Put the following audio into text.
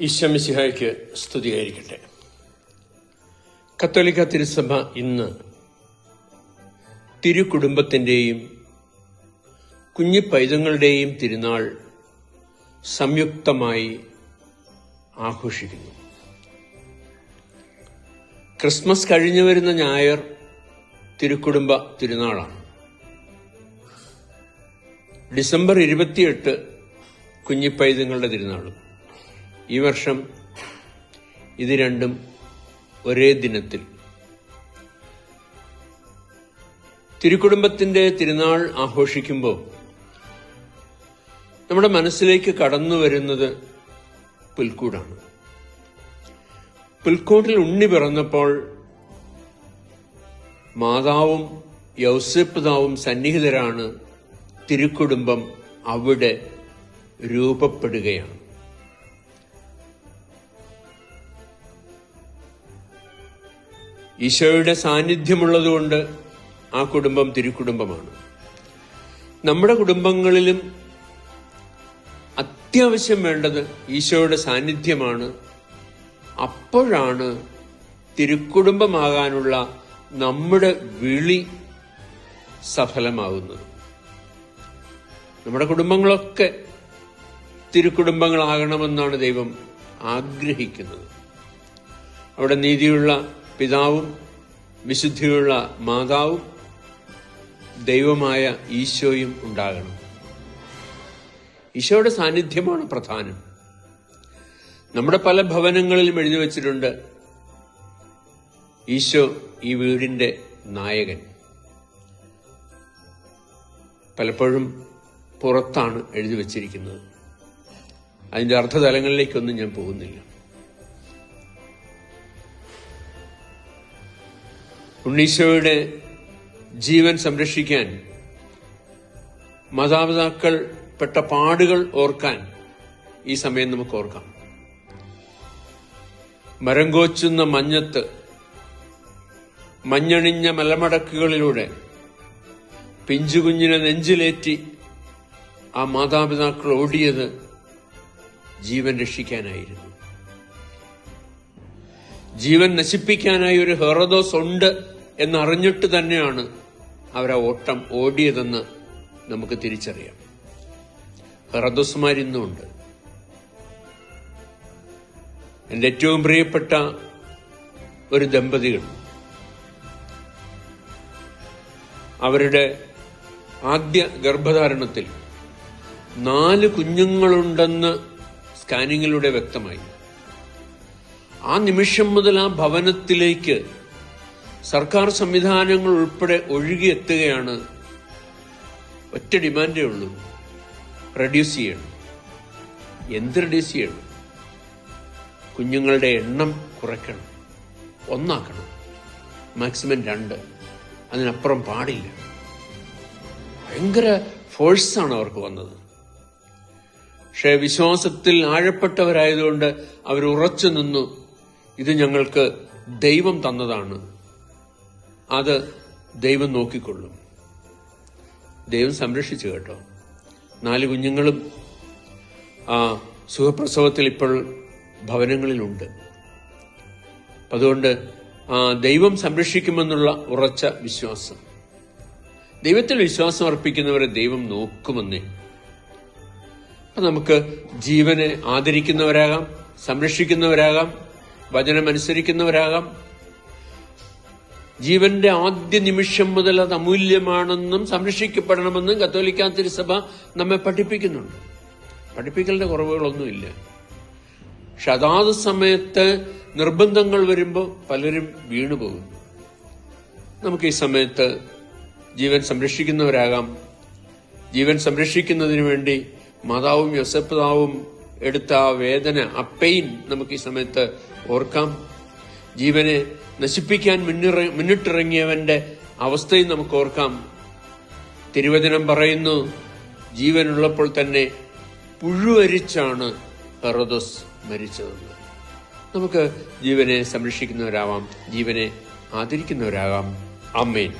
ഈശ്വമിസിഹായ്ക്ക് സ്തുതിയായിരിക്കട്ടെ. കത്തോലിക്ക തിരുസഭ ഇന്ന് തിരുകുടുംബത്തിന്റെയും കുഞ്ഞു പൈതങ്ങളുടെയും തിരുനാൾ സംയുക്തമായി ആഘോഷിക്കുന്നു. ക്രിസ്മസ് കഴിഞ്ഞു വരുന്ന ഞായർ തിരുക്കുടുംബ തിരുനാളാണ്. ഡിസംബർ ഇരുപത്തിയെട്ട് കുഞ്ഞിപ്പൈതങ്ങളുടെ തിരുനാളും. ഈ വർഷം ഇത് രണ്ടും ഒരേ ദിനത്തിൽ. തിരുക്കുടുംബത്തിന്റെ തിരുനാൾ ആഘോഷിക്കുമ്പോൾ നമ്മുടെ മനസ്സിലേക്ക് കടന്നു വരുന്നത് പുൽക്കൂടാണ്. പുൽക്കൂട്ടിൽ ഉണ്ണി പിറന്നപ്പോൾ മാതാവും യൗസപ്പിതാവും സന്നിഹിതരാണ് തിരുക്കുടുംബം അവിടെ രൂപപ്പെടുകയാണ്. ഈശോയുടെ സാന്നിധ്യമുള്ളതുകൊണ്ട് ആ കുടുംബം തിരുക്കുടുംബമാണ്. നമ്മുടെ കുടുംബങ്ങളിലും അത്യാവശ്യം വേണ്ടത് ഈശോയുടെ സാന്നിധ്യമാണ്. അപ്പോഴാണ് തിരുക്കുടുംബമാകാനുള്ള നമ്മുടെ വിളി സഫലമാകുന്നത്. നമ്മുടെ കുടുംബങ്ങളൊക്കെ തിരുക്കുടുംബങ്ങളാകണമെന്നാണ് ദൈവം ആഗ്രഹിക്കുന്നത്. അവിടെ നീതിയുള്ള പിതാവും വിശുദ്ധിയുള്ള മാതാവും ദൈവമായ ഈശോയും ഉണ്ടാകണം. ഈശോയുടെ സാന്നിധ്യമാണ് പ്രധാനം. നമ്മുടെ പല ഭവനങ്ങളിലും എഴുതി വച്ചിട്ടുണ്ട് ഈശോ ഈ വീടിന്റെ നായകൻ. പലപ്പോഴും പുറത്താണ് എഴുതി വച്ചിരിക്കുന്നത്. അതിന്റെ അർത്ഥതലങ്ങളിലേക്കൊന്നും ഞാൻ പോകുന്നില്ല. ഉണ്ണീശോയുടെ ജീവൻ സംരക്ഷിക്കാൻ മാതാപിതാക്കൾ പെട്ട പാടുകൾ ഓർക്കാൻ ഈ സമയം നമുക്ക് ഓർക്കാം. മരം കോച്ചുന്ന മഞ്ഞത്ത് മഞ്ഞണിഞ്ഞ മലമടക്കുകളിലൂടെ പിഞ്ചുകുഞ്ഞിനെ നെഞ്ചിലേറ്റി ആ മാതാപിതാക്കൾ ഓടിയത് ജീവൻ രക്ഷിക്കാനായിരുന്നു. ജീവൻ നശിപ്പിക്കാനായി ഒരു ഹെറദോസ് ഉണ്ട്. എന്നറിഞ്ഞിട്ട് തന്നെയാണ് അവർ ആ ഓട്ടം ഓടിയതെന്ന് നമുക്ക് തിരിച്ചറിയാം. ഹെറദോസ്മാർ ഇന്നുമുണ്ട് എന്റെ ഏറ്റവും പ്രിയപ്പെട്ട ഒരു ദമ്പതികൾ അവരുടെ ആദ്യ ഗർഭധാരണത്തിൽ നാല് കുഞ്ഞുങ്ങളുണ്ടെന്ന് സ്കാനിങ്ങിലൂടെ വ്യക്തമായി. ആ നിമിഷം മുതൽ ആ ഭവനത്തിലേക്ക് സർക്കാർ സംവിധാനങ്ങൾ ഉൾപ്പെടെ ഒഴുകിയെത്തുകയാണ്. ഒറ്റ ഡിമാൻഡേ ഉള്ളൂ. റെഡ്യൂസ് ചെയ്യണം. എന്ത് റെഡ്യൂസ് ചെയ്യണം? കുഞ്ഞുങ്ങളുടെ എണ്ണം കുറയ്ക്കണം. ഒന്നാക്കണം. മാക്സിമം രണ്ട്. അതിനപ്പുറം പാടില്ല. ഭയങ്കര ഫോഴ്സാണ് അവർക്ക് വന്നത്. പക്ഷേ വിശ്വാസത്തിൽ ആഴപ്പെട്ടവരായതുകൊണ്ട് അവർ ഉറച്ചു നിന്നു ഇത് ഞങ്ങൾക്ക് ദൈവം തന്നതാണ്. അത് ദൈവം നോക്കിക്കൊള്ളും. ദൈവം സംരക്ഷിച്ചു കേട്ടോ. നാല് കുഞ്ഞുങ്ങളും ആ സുഖപ്രസവത്തിൽ ഇപ്പോൾ ഭവനങ്ങളിലുണ്ട്. അതുകൊണ്ട് ആ ദൈവം സംരക്ഷിക്കുമെന്നുള്ള ഉറച്ച വിശ്വാസം. ദൈവത്തിൽ വിശ്വാസം അർപ്പിക്കുന്നവരെ ദൈവം നോക്കുമെന്നേ. അപ്പൊ നമുക്ക് ജീവനെ ആദരിക്കുന്നവരാകാം സംരക്ഷിക്കുന്നവരാകാം വചനം അനുസരിക്കുന്നവരാകാം ജീവന്റെ ആദ്യ നിമിഷം മുതൽ അത് അമൂല്യമാണെന്നും സംരക്ഷിക്കപ്പെടണമെന്നും കത്തോലിക്കാ തിരുസഭ നമ്മെ പഠിപ്പിക്കുന്നുണ്ട്. പഠിപ്പിക്കലിന്റെ കുറവുകളൊന്നുമില്ല. പക്ഷെ അതാത് സമയത്ത് നിർബന്ധങ്ങൾ വരുമ്പോൾ പലരും വീണുപോകും. നമുക്ക് ഈ സമയത്ത് ജീവൻ സംരക്ഷിക്കുന്നവരാകാം. ജീവൻ സംരക്ഷിക്കുന്നതിന് വേണ്ടി മാതാവും യോസപ്പിതാവും എടുത്ത ആ വേദന ആ പെയിൻ നമുക്ക് ഈ സമയത്ത് ഓർക്കാം. ജീവനെ നശിപ്പിക്കാൻ മുന്നിറ മുന്നിട്ടിറങ്ങിയവന്റെ അവസ്ഥയും നമുക്ക് ഓർക്കാം. തിരുവചനം പറയുന്നു ജീവനുള്ളപ്പോൾ തന്നെ പുഴുവരിച്ചാണ് ഹെറോദോസ് മരിച്ചതെന്ന്. നമുക്ക് ജീവനെ സംരക്ഷിക്കുന്നവരാവാം ജീവനെ ആദരിക്കുന്നവരാകാം. അമ്മേൻ